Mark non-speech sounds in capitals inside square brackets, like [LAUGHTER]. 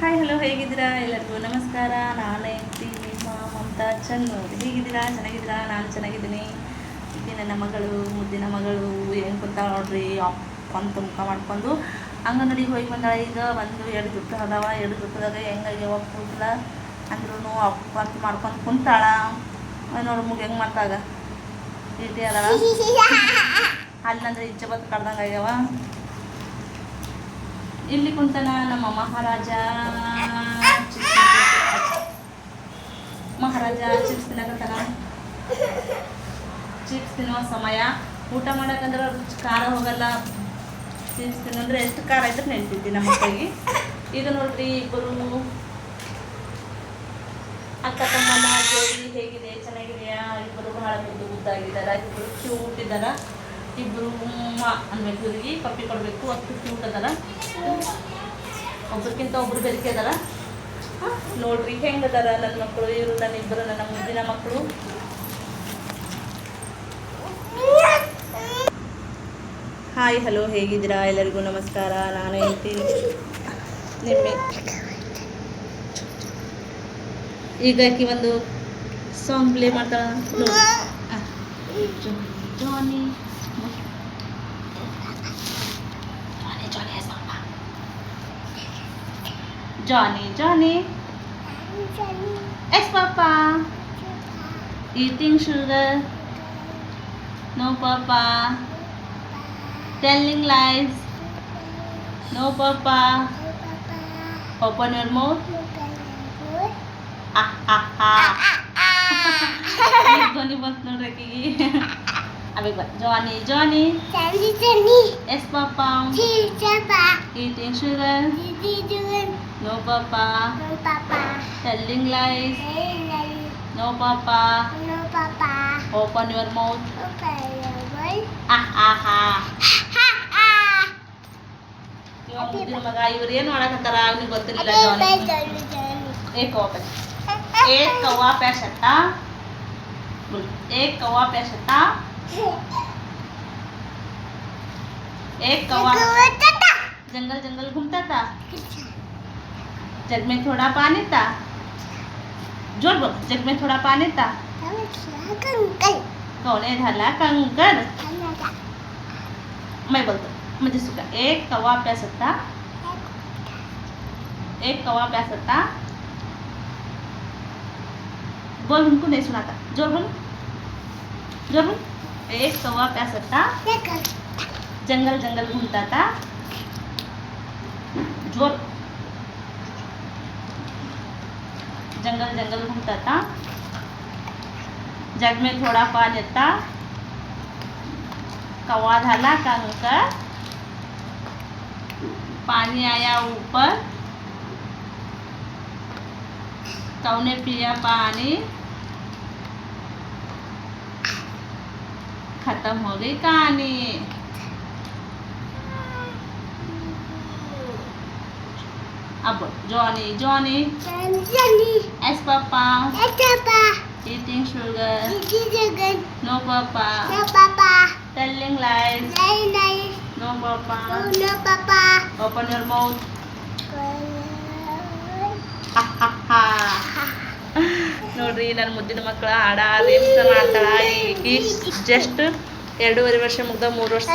Hi hello ಹೇಗಿದ್ದೀರಾ? ಎಲ್ಲರಿಗೂ ನಮಸ್ಕಾರ. ನಾನು ಹೆಂಡತಿ ನಿಮ್ಮ ಮಮತಾ ಚನ್ನೂರು ಹೇಗಿದ್ದೀರಾ? ಚೆನ್ನಾಗಿದ್ದೀರಾ? ನಾನು ಚೆನ್ನಾಗಿದ್ದೀನಿ. ಇಲ್ಲಿ ನನ್ನ ಮಗಳು, ಮುದ್ದಿನ ಮಗಳು, ಏನು ಗೊತ್ತಾ ನೋಡ್ರಿ ಅಂತ ಮುಖ ಮಾಡ್ಕೊಂಡು ಅಂಗನಡಿಗೆ ಹೋಗಿ ಬಂದಾಳೆ. ಈಗ ಒಂದು ಎರಡು ದುಡ್ಡು ಅದಾವ. ಎರಡು ದುಡ್ಡದಾಗ ಹೆಂಗಾಗಿ ಯಾವಾಗ ಕೂತಲ್ಲ ಅಂದ್ರೂ ಅಪ್ಪ ಅಂತ ಮಾಡ್ಕೊಂಡು ಕುಂತಾಳ. ನೋಡು, ಮುಗ ಹೆಂಗೆ ಮಾಡ್ತಾಗ ಇಟ್ಟಿ ಅದಾಳ? ಅಲ್ಲಂದ್ರೆ ಇಜ್ಜ ಬತ್ ಕಡ್ದಂಗೆ ಆಗ್ಯಾವ. ಇಲ್ಲಿ ಕುಂತನ ನಮ್ಮ ಮಹಾರಾಜ. ಮಹಾರಾಜ ಚಿಪ್ಸ್ ತಿನ್ನಕತ್ತಾನ ಚಿಪ್ಸ್ ತಿನ್ನುವ ಸಮಯ. ಊಟ ಮಾಡಕಂದ್ರೆ ರುಚಿ ಖಾರ ಹೋಗಲ್ಲ. ಚಿಪ್ಸ್ ತಿನ್ನಂದ್ರೆ ಎಷ್ಟು ಖಾರ ಇದ್ರೆ ನೆನ್ಪಿದ್ದಿ ನಮ್ಮ ಮಕ್ಕಳಿಗೆ ಈಗ ನೋಡ್ರಿ ಇಬ್ಬರು. ಅಕ್ಕ ತಮ್ಮನ ಜೋಡಿ ಹೇಗಿದೆ, ಚೆನ್ನಾಗಿದೆಯಾ? ಇಬ್ಬರು ಬಹಳ ಮುದ್ದು ಮುದ್ದಾಗಿದ್ದಾರ ಇಬ್ಬರು ಕ್ಯೂಟ್ ಇದ್ದಾರ. ಇಬ್ಬರು ಉಮ್ಮ ಅನ್ಬೇಕು ಇವ್ರಿಗೆ ಪಪ್ಪಿ ಕೊಡಬೇಕು ಅಷ್ಟು ಕ್ಯೂಟ್ ಅದಾರ ಒಬ್ರಿಗಿಂತ ಒಬ್ರು ಬೆರಿಕೆ ಅದಾರ ನೋಡ್ರಿ ನೋಡ್ರಿ ಹೆಂಗದಾರ ನನ್ನ ಮಕ್ಕಳು ಇವರು ನನ್ನ ಇಬ್ಬರು ನನ್ನ ಮುಂದಿನ ಮಕ್ಕಳು ಹಾಯ್ ಹಲೋ ಹೇಗಿದ್ದೀರಾ? ಎಲ್ಲರಿಗೂ ನಮಸ್ಕಾರ. ನಾನು ಹೇಳ್ತೀನಿ ನಿಮ್ಮೆ ಈಗ ಆಕಿ ಒಂದು ಸಾಂಗ್ ಪ್ಲೇ ಮಾಡ್ತಾಳ ನೋಡಿ. Johnny, Johnny. Johnny. Papa. Eating sugar. No, Papa. Telling lies. No, Papa. Open your mouth. Ah, ah, ah. ah, ah, ah. [LAUGHS] Abi buat Johnny, Johnny. Johnny, Johnny. Es papa. Si siapa? Eating sugar. Si sugar. No papa. No papa. Telling lies. Telling lies. No papa. No papa. Open your mouth. Open your mouth. Ah ah, ah. ha. Yang mungkin magayurian, orang keterangan ini buat tidak Johnny Eh, kau apa? Eh, kau apa? Eh, kau apa? एक कौवा। जंगल जंगल घूमता था। जग में थोड़ा पानी था। ज़ोर बोल जग में थोड़ा पानी था। कोने झाला कंकर मैं बोलतो म्हणजे सुका एक कौवा प्यास होता एक कौवा प्यास होता बोल उनको नहीं सुनाता। ज़ोर बोल। ज़ोर बोल। एक कौवा प्यास होता जंगल जंगल घूमता था। ज़ोर। जंगल जंगल घूमता था। जग में थोड़ा पानी था कौवा झाला कंकर पानी आया ऊपर। कौने पिया पानी। खत्म हो गई कहानी अब Johnny Johnny yes papa eating sugar eating sugar no papa no papa telling lies no papa no, no papa open your mouth ha ha ನೋಡ್ರಿ ನನ್ನ ಮುದ್ದಿನ ಮಕ್ಕಳ ಹಾಡ ರೇಮ್ಸ್ ಮಾಡ್ತಾಳ ಈಗ ಜಸ್ಟ್ ಎರಡೂವರೆ ವರ್ಷ ಮುಗ್ದ ಮೂರು ವರ್ಷ.